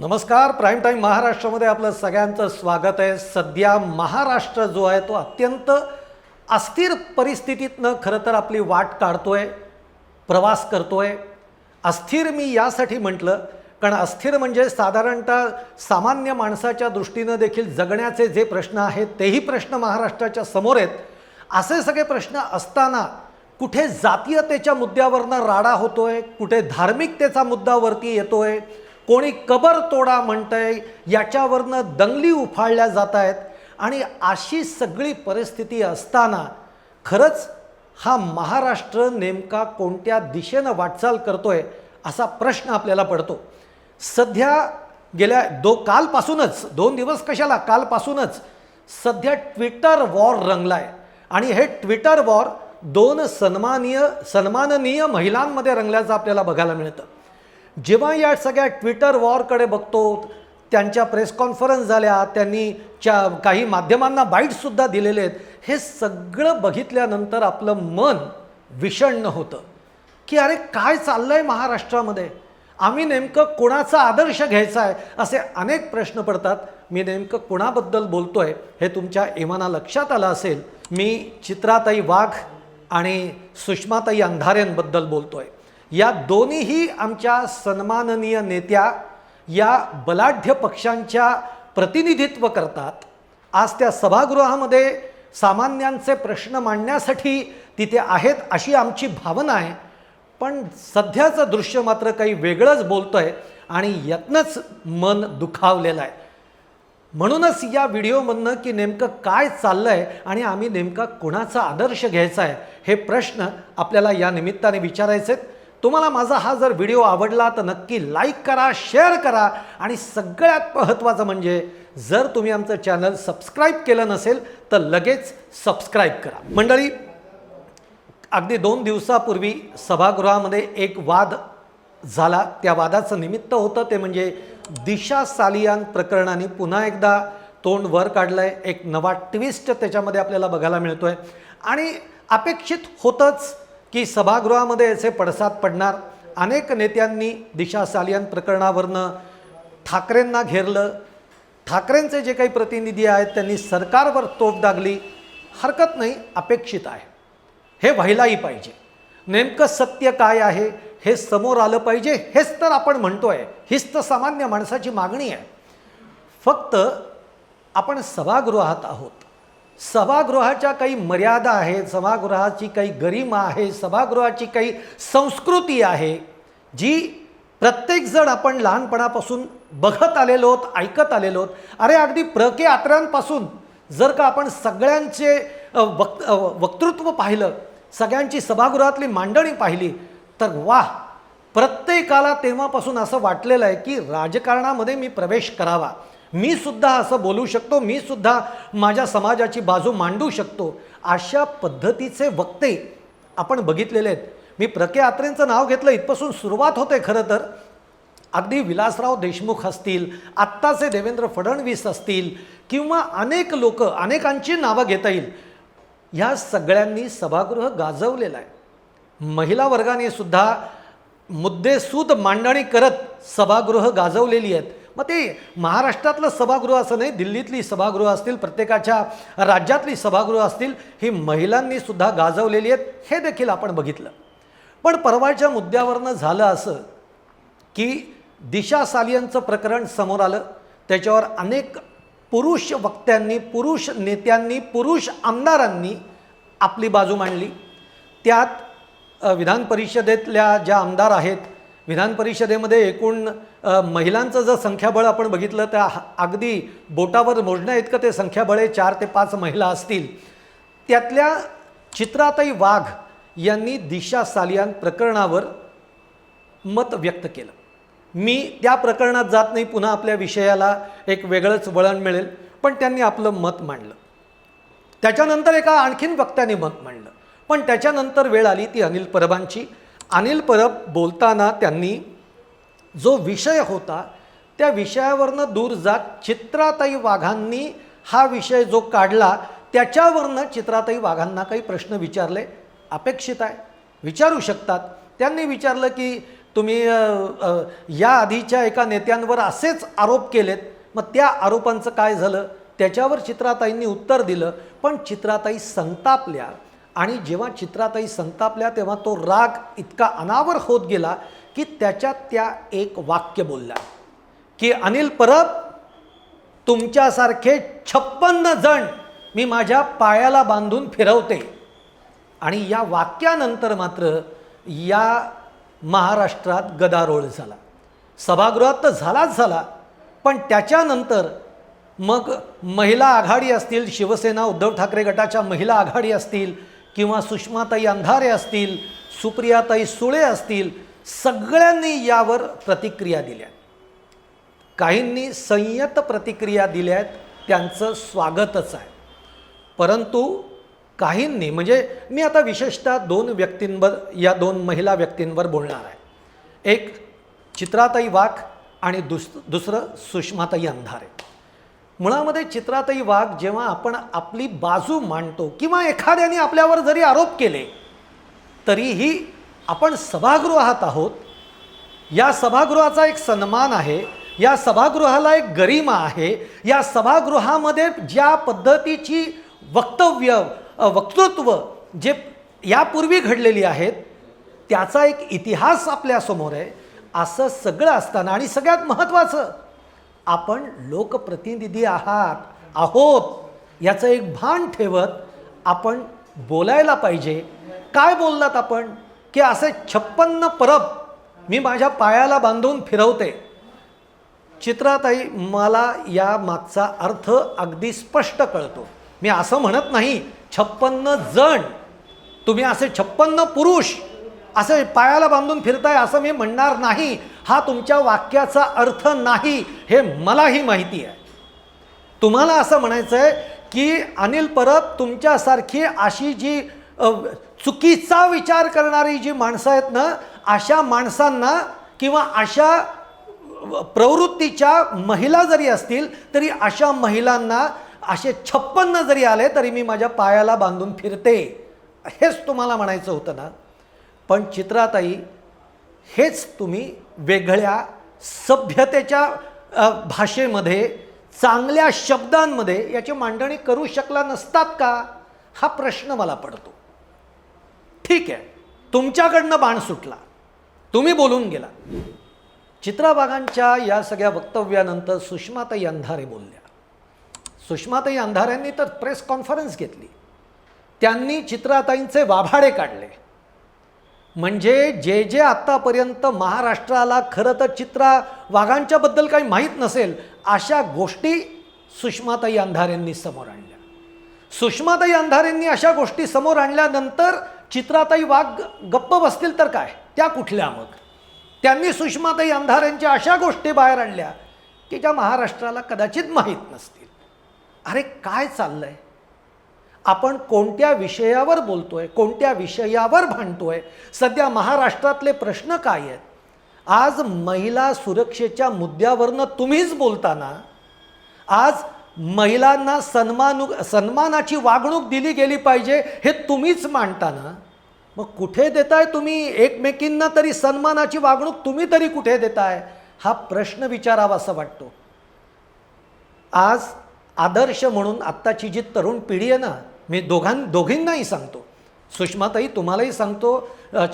नमस्कार prime time महाराष्ट्रामध्ये आपलं सगळ्यांचं स्वागत आहे. सध्या महाराष्ट्र जो आहे तो अत्यंत अस्थिर परिस्थितीतनं खरं तर आपली वाट काढतोय प्रवास करतोय. अस्थिर मी यासाठी म्हटलं कारण अस्थिर म्हणजे साधारणतः सामान्य माणसाच्या दृष्टीनं देखील जगण्याचे जे प्रश्न आहेत तेही प्रश्न महाराष्ट्राच्या समोर आहेत. असे सगळे प्रश्न असताना कुठे जातीयतेच्या मुद्द्यावरनं राडा होतोय कुठे धार्मिकतेचा मुद्दा वरती येतोय कोणी कबर तोडा म्हणतंय याच्यावरनं दंगली उफाळल्या जात आहेत आणि अशी सगळी परिस्थिती असताना खरंच हा महाराष्ट्र नेमका कोणत्या दिशेनं वाटचाल करतोय असा प्रश्न आपल्याला पडतो. सध्या गेल्या दो कालपासूनच दोन दिवस कशाला कालपासूनच सध्या ट्विटर वॉर रंगलाय. आणि हे ट्विटर वॉर दोन सन्मानीय सन्माननीय महिलांमध्ये रंगल्याचं आपल्याला बघायला मिळतं. जेव्हा या सगळ्या ट्विटर वॉरकडे बघतो त्यांच्या प्रेस कॉन्फरन्स झाल्या त्यांनी च्या काही माध्यमांना बाईटसुद्धा दिलेले आहेत हे सगळं बघितल्यानंतर आपलं मन विषण्ण होतं. की अरे काय चाललं आहे महाराष्ट्रामध्ये? आम्ही नेमकं कोणाचा आदर्श घ्यायचा आहे असे अनेक प्रश्न पडतात. मी नेमकं कोणाबद्दल आहे हे तुमच्या इमाना लक्षात आलं असेल. मी चित्राताई वाघ आणि सुषमाताई अंधारेंबद्दल आहे या दोन्हीही आमच्या सन्माननीय नेत्या या बलाढ्य पक्षांच्या प्रतिनिधित्व करतात. आज त्या सभागृहामध्ये सामान्यांचे प्रश्न मांडण्यासाठी तिथे आहेत अशी आमची भावना आहे. पण सध्याचं दृश्य मात्र काही वेगळंच बोलतं आहे आणि यातनंच मन दुखावलेलं आहे. म्हणूनच या व्हिडिओमधनं की नेमकं काय चाललं आहे आणि आम्ही नेमका कोणाचा आदर्श घ्यायचा आहे हे प्रश्न आपल्याला या निमित्ताने विचारायचे आहेत तुम्हाला माझा हा जर व्हिडिओ आवडला तर नक्की लाईक करा शेअर करा आणि सगळ्यात महत्त्वाचं म्हणजे जर तुम्ही आमचं चॅनल सबस्क्राईब केलं नसेल तर लगेच सबस्क्राईब करा. मंडळी अगदी दोन दिवसापूर्वी सभागृहामध्ये एक वाद झाला. त्या वादाचं निमित्त होतं ते म्हणजे दिशा सालियान प्रकरणाने पुन्हा एकदा तोंड वर काढलं आहे एक नवा ट्विस्ट त्याच्यामध्ये आपल्याला बघायला मिळतो आहे आणि अपेक्षित होतंच की सभागृहामध्ये याचे पडसाद पडणार. अनेक नेत्यांनी दिशा सालियान प्रकरणावरनं ठाकरेंना घेरलं. ठाकरेंचे जे काही प्रतिनिधी आहेत त्यांनी सरकारवर तोफ डागली हरकत नाही अपेक्षित आहे. हे व्हायलाही पाहिजे. नेमकं सत्य काय आहे हे समोर आलं पाहिजे हेच तर आपण म्हणतो आहे हीच तर सामान्य माणसाची मागणी आहे. फक्त आपण सभागृहात आहोत. सभागृहाच्या काही मर्यादा आहेत सभागृहाची काही गरिमा आहे सभागृहाची काही संस्कृती आहे जी प्रत्येकजण आपण लहानपणापासून बघत आलेलो आहोत ऐकत आलेलो आहोत. अरे अगदी प्र के आत्र्यांपासून जर का आपण सगळ्यांचे वक् वक्त वक्तृत्व पाहिलं सगळ्यांची सभागृहातली मांडणी पाहिली तर वाह! प्रत्येकाला तेव्हापासून असं वाटलेलं आहे की राजकारणामध्ये मी प्रवेश करावा. मी सुद्धा असं बोलू शकतो मी सुद्धा माझ्या समाजाची बाजू मांडू शकतो. अशा पद्धतीचे वक्ते आपण बघितलेले आहेत. मी प्रके आत्रेंचं नाव घेतलं इथपासून सुरुवात होते खरं तर. अगदी विलासराव देशमुख असतील आत्ताचे देवेंद्र फडणवीस असतील किंवा अनेक लोक अनेकांची नावं घेता येईल. ह्या सगळ्यांनी सभागृह गाजवलेलं आहे. महिला वर्गाने सुद्धा मुद्देसूद मांडणी करत सभागृह गाजवलेली आहेत. मग ते महाराष्ट्रातलं सभागृह असं नाही दिल्लीतली सभागृह असतील प्रत्येकाच्या राज्यातली सभागृह असतील ही महिलांनी सुद्धा गाजवलेली आहेत हे देखील आपण बघितलं. पण परवाच्या मुद्द्यावरनं झालं असं की दिशा सालियनचं प्रकरण समोर आलं त्याच्यावर अनेक पुरुष वक्त्यांनी पुरुष नेत्यांनी पुरुष आमदारांनी आपली बाजू मांडली. त्यात विधान परिषदेतल्या ज्या आमदार आहेत विधान परिषदेमध्ये एकूण महिलांचं जर संख्याबळ आपण बघितलं तर अगदी बोटावर मोजण्या इतकं ते संख्याबळ चार ते पाच महिला असतील. त्यातल्या चित्राताई वाघ यांनी दिशा सालियान प्रकरणावर मत व्यक्त केलं. मी त्या प्रकरणात जात नाही पुन्हा आपल्या विषयाला एक वेगळंच वळण मिळेल. पण त्यांनी आपलं मत मांडलं. त्याच्यानंतर एका आणखीन वक्त्याने मत मांडलं. पण त्याच्यानंतर वेळ आली ती अनिल परबांची. अनिल परब बोलताना त्यांनी जो विषय होता त्या विषयावरनं दूर जात चित्राताई वाघांनी हा विषय जो काढला त्याच्यावरनं चित्राताई वाघांना काही प्रश्न विचारले. अपेक्षित आहे. विचारू शकतात. त्यांनी विचारलं की तुम्ही या आधीच्या एका नेत्यांवर असेच आरोप केलेत. मग त्या आरोपांचं काय झालं? त्याच्यावर चित्राताईंनी उत्तर दिलं. पण चित्राताई संतापल्या. आणि जेव्हा चित्राताई संतापल्या तेव्हा तो राग इतका अनावर होत गेला की त्याच्यात त्या एक वाक्य बोलल्या की अनिल परब तुमच्यासारखे छप्पन्न जण मी माझ्या पायाला बांधून फिरवते. आणि या वाक्यानंतर मात्र या महाराष्ट्रात गदारोळ झाला. सभागृहात तर झालाच झाला पण त्याच्यानंतर मग महिला आघाडी असतील शिवसेना उद्धव ठाकरे गटाच्या महिला आघाडी असतील किंवा सुषमाताई अंधारे असतील सुप्रियाताई सुळे असतील सगळ्यांनी यावर प्रतिक्रिया दिल्या. काहींनी संयत प्रतिक्रिया दिल्या आहेत त्यांचं स्वागतच आहे. परंतु काहींनी म्हणजे मी आता विशेषतः दोन व्यक्तींवर या दोन महिला व्यक्तींवर बोलणार आहे. एक चित्राताई वाघ आणि दुस दुसरं सुषमाताई अंधारे. मुळामध्ये चित्रातही वाघ जेव्हा आपण आपली बाजू मांडतो किंवा एखाद्याने आपल्यावर जरी आरोप केले तरीही आपण सभागृहात आहोत. या सभागृहाचा एक सन्मान आहे या सभागृहाला एक गरिमा आहे या सभागृहामध्ये ज्या पद्धतीची वक्तव्य वक्तृत्व जे यापूर्वी घडलेली आहेत त्याचा एक इतिहास आपल्यासमोर आहे. असं सगळं असताना आणि सगळ्यात महत्त्वाचं आपण लोकप्रतिनिधी आहात आहोत याचं एक भान ठेवत आपण बोलायला पाहिजे. काय बोललात आपण? की असे छप्पन्न परब मी माझ्या पायाला बांधून फिरवते. चित्राताई मला या मागचा अर्थ अगदी स्पष्ट कळतो. मी असं म्हणत नाही छप्पन्न जण. तुम्ही असे छप्पन्न पुरुष असं पायाला बांधून फिरताय असं मी म्हणणार नाही. हा तुमच्या वाक्याचा अर्थ नाही हे मलाही माहिती आहे. तुम्हाला असं म्हणायचं आहे की अनिल परब तुमच्यासारखी अशी जी चुकीचा विचार करणारी जी माणसं आहेत ना अशा माणसांना किंवा अशा प्रवृत्तीच्या महिला जरी असतील तरी अशा महिलांना असे छप्पन्न जरी आले तरी मी माझ्या पायाला बांधून फिरते. हेच तुम्हाला म्हणायचं होतं ना? पण चित्राताई हेच तुम्ही वेगळ्या सभ्यतेच्या भाषेमध्ये चांगल्या शब्दांमध्ये याची मांडणी करू शकला नसतात का? हा प्रश्न मला पडतो. ठीक आहे. तुमच्याकडनं बाण सुटला. तुम्ही बोलून गेला. चित्राबागांच्या या सगळ्या वक्तव्यानंतर सुषमाताई अंधारे बोलल्या. सुषमाताई अंधाऱ्यांनी तर प्रेस कॉन्फरन्स घेतली. त्यांनी चित्राताईंचे वाभाडे काढले. म्हणजे जे जे आत्तापर्यंत महाराष्ट्राला खरं तर चित्रा वाघांच्याबद्दल काही माहीत नसेल अशा गोष्टी सुषमाताई अंधारेंनी समोर आणल्या. सुषमाताई अंधारेंनी अशा गोष्टी समोर आणल्यानंतर चित्राताई वाघ गप्प बसतील तर काय? त्या कुठल्या मग? त्यांनी सुषमाताई अंधारेंच्या अशा गोष्टी बाहेर आणल्या की ज्या महाराष्ट्राला कदाचित माहीत नसतील. अरे काय चाललंय? आपण कोणत्या विषयावर बोलतोय कोणत्या विषयावर भांडतोय सध्या महाराष्ट्रातले प्रश्न काय आहेत? आज महिला सुरक्षेच्या मुद्द्यावरनं तुम्हीच बोलताना आज महिलांना सन्मानु सन्मानाची वागणूक दिली गेली पाहिजे हे तुम्हीच मांडताना मग कुठे देताय तुम्ही एकमेकींना तरी सन्मानाची वागणूक तुम्ही तरी कुठे देताय? हा प्रश्न विचारावा असं वाटतो. आज आदर्श म्हणून आत्ताची जी तरुण पिढी आहे ना मी दोघां दोघींनाही सांगतो. सुषमाताई तुम्हालाही सांगतो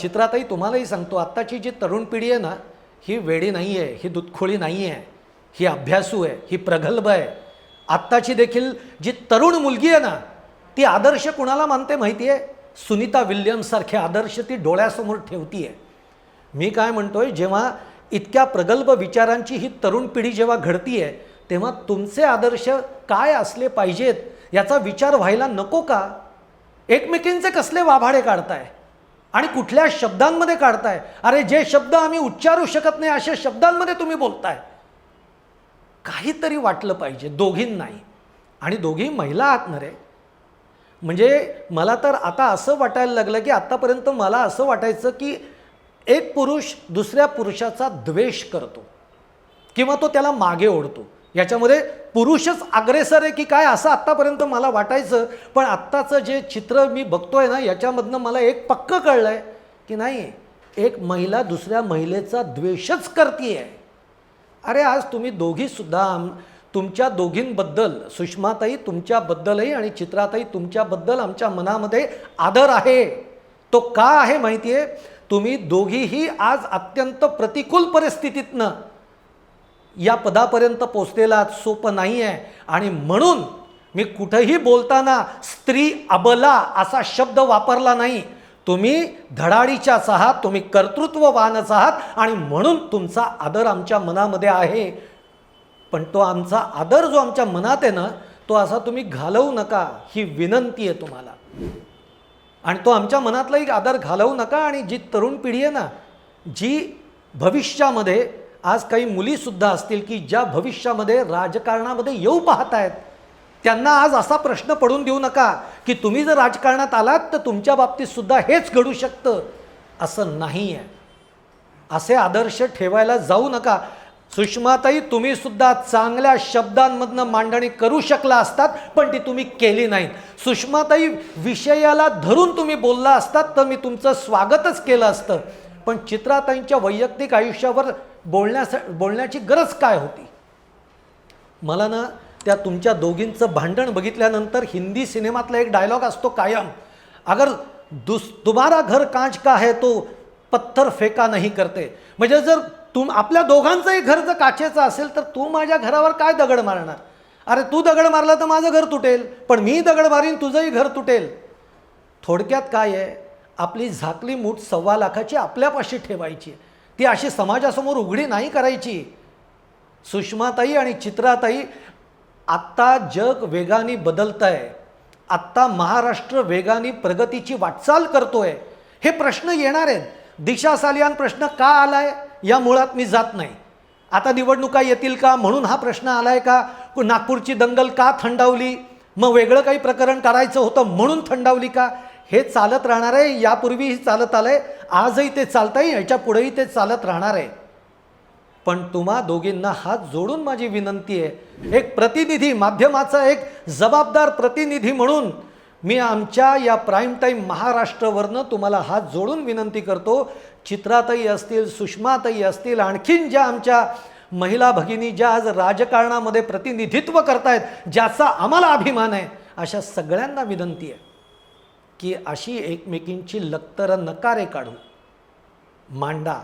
चित्राताई तुम्हालाही सांगतो आत्ताची जी तरुण पिढी आहे ना ही वेडी नाही आहे ही दुधखोळी नाही आहे ही अभ्यासू आहे ही प्रगल्भ आहे. आत्ताची देखील जी तरुण मुलगी आहे ना ती आदर्श कुणाला मानते माहिती आहे? सुनीता विल्यम्ससारखे आदर्श ती डोळ्यासमोर ठेवती आहे मी काय म्हणतोय जेव्हा इतक्या प्रगल्भ विचारांची ही तरुण पिढी जेव्हा घडती आहे तेव्हा तुमचे आदर्श काय असले पाहिजेत? याचा विचार व्हायला नको का? एकमेकींचे कसले वाभाडे काढताय? आणि कुठल्या शब्दांमध्ये काढताय? अरे जे शब्द आम्ही उच्चारू शकत नाही अशा शब्दांमध्ये तुम्ही बोलताय. काहीतरी वाटलं पाहिजे दोघींनाही. आणि दोघी महिला आहात ना रे? म्हणजे मला तर आता असं वाटायला लागलं की आत्तापर्यंत मला असं वाटायचं की एक पुरुष दुसऱ्या पुरुषाचा द्वेष करतो. किंवा तो त्याला मागे ओढतो. याच्यामध्ये पुरुषच अग्रेसर आहे की काय असं आत्तापर्यंत मला वाटायचं. पण आत्ताचं जे चित्र मी बघतोय ना याच्यामधनं मला एक पक्क कळलं आहे की नाही एक महिला दुसऱ्या महिलेचा द्वेषच करते अरे आज तुम्ही दोघीसुद्धा आम तुमच्या दोघींबद्दल सुषमाताई तुमच्याबद्दलही आणि चित्राताई तुमच्याबद्दल आमच्या मनामध्ये आदर आहे. तो का आहे माहिती आहे तुम्ही दोघीही आज अत्यंत प्रतिकूल परिस्थितीतनं या पदापर्यंत पोचलेला सोपं नाही आहे आणि म्हणून मी कुठंही बोलताना स्त्री अबला असा शब्द वापरला नाही. तुम्ही धडाडीच्याच आहात तुम्ही कर्तृत्ववानच आहात आणि म्हणून तुमचा आदर आमच्या मनामध्ये आहे. पण तो आमचा आदर जो आमच्या मनात आहे ना तो असा तुम्ही घालवू नका. ही विनंती आहे तुम्हाला. आणि तो आमच्या मनातला एक आदर घालवू नका. आणि जी तरुण पिढी आहे ना जी भविष्यामध्ये आज काही मुलीसुद्धा असतील की ज्या भविष्यामध्ये राजकारणामध्ये येऊ पाहत आहेत त्यांना आज असा प्रश्न पडून देऊ नका की तुम्ही जर राजकारणात आलात तर तुमच्या बाबतीतसुद्धा हेच घडू शकतं. असं नाही आहे असे आदर्श ठेवायला जाऊ नका. सुषमाताई तुम्ही सुद्धा चांगल्या शब्दांमधनं मांडणी करू शकला असतात पण ती तुम्ही केली नाही सुषमाताई विषयाला धरून तुम्ही बोलला असतात तर मी तुमचं स्वागतच केलं असतं. पण चित्राताईंच्या वैयक्तिक आयुष्यावर बोलण्यास बोलण्याची गरज काय होती? मला ना त्या तुमच्या दोघींचं भांडण बघितल्यानंतर हिंदी सिनेमातला एक डायलॉग असतो कायम. अगर दुस तुम्हाला घर कांच का है तो पत्थर फेका नाही करते. म्हणजे जर तुम आपल्या दोघांचंही घर जर काचेचं असेल तर तू माझ्या घरावर काय दगड मारणार? अरे तू दगड मारला तर माझं घर तुटेल पण मी दगड मारीन तुझंही घर तुटेल. थोडक्यात काय आहे? आपली झाकली मूठ सव्वा लाखाची आपल्यापाशी ठेवायची आहे. ती अशी समाजासमोर उघडी नाही करायची. सुषमाताई आणि चित्राताई आत्ता जग वेगाने बदलत आहे आत्ता महाराष्ट्र वेगाने प्रगतीची वाटचाल करतोय. हे प्रश्न येणार आहेत. दिशा सालियान प्रश्न का आलाय? या मुळात मी जात नाही. आता निवडणुका येतील का? म्हणून हा प्रश्न आलाय का? नागपूरची दंगल का थंडावली? मग वेगळं काही प्रकरण करायचं होतं म्हणून थंडावली का? हे चालत राहणार आहे यापूर्वीही चालत आलं आहे आजही ते चालतंय ह्याच्या पुढेही ते चालत राहणार आहे. पण तुम्हा दोघींना हात जोडून माझी विनंती आहे एक प्रतिनिधी माध्यमाचा एक जबाबदार प्रतिनिधी म्हणून मी आमच्या या प्राईम टाईम महाराष्ट्रावरनं तुम्हाला हात जोडून विनंती करतो. चित्रातही असतील सुषमाताई असतील आणखीन ज्या आमच्या महिला भगिनी ज्या आज राजकारणामध्ये प्रतिनिधित्व करतायत ज्याचा आम्हाला अभिमान आहे अशा सगळ्यांना विनंती आहे. की अशी एकमेकींची लक्तरं नकारे काढू मांडा.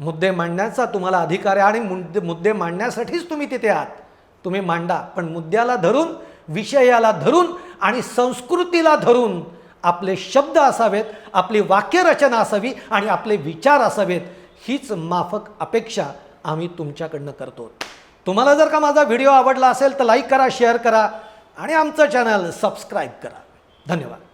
मुद्दे मांडण्याचा तुम्हाला अधिकार आहे आणि मुद्दे मुद्दे मांडण्यासाठीच तुम्ही तिथे आहात. तुम्ही मांडा. पण मुद्द्याला धरून विषयाला धरून आणि संस्कृतीला धरून आपले शब्द असावेत आपली वाक्यरचना असावी आणि आपले विचार असावेत हीच माफक अपेक्षा आम्ही तुमच्याकडनं करतो. तुम्हाला जर का माझा व्हिडिओ आवडला असेल तर लाईक करा शेअर करा आणि आमचं चॅनल सबस्क्राईब करा. धन्यवाद.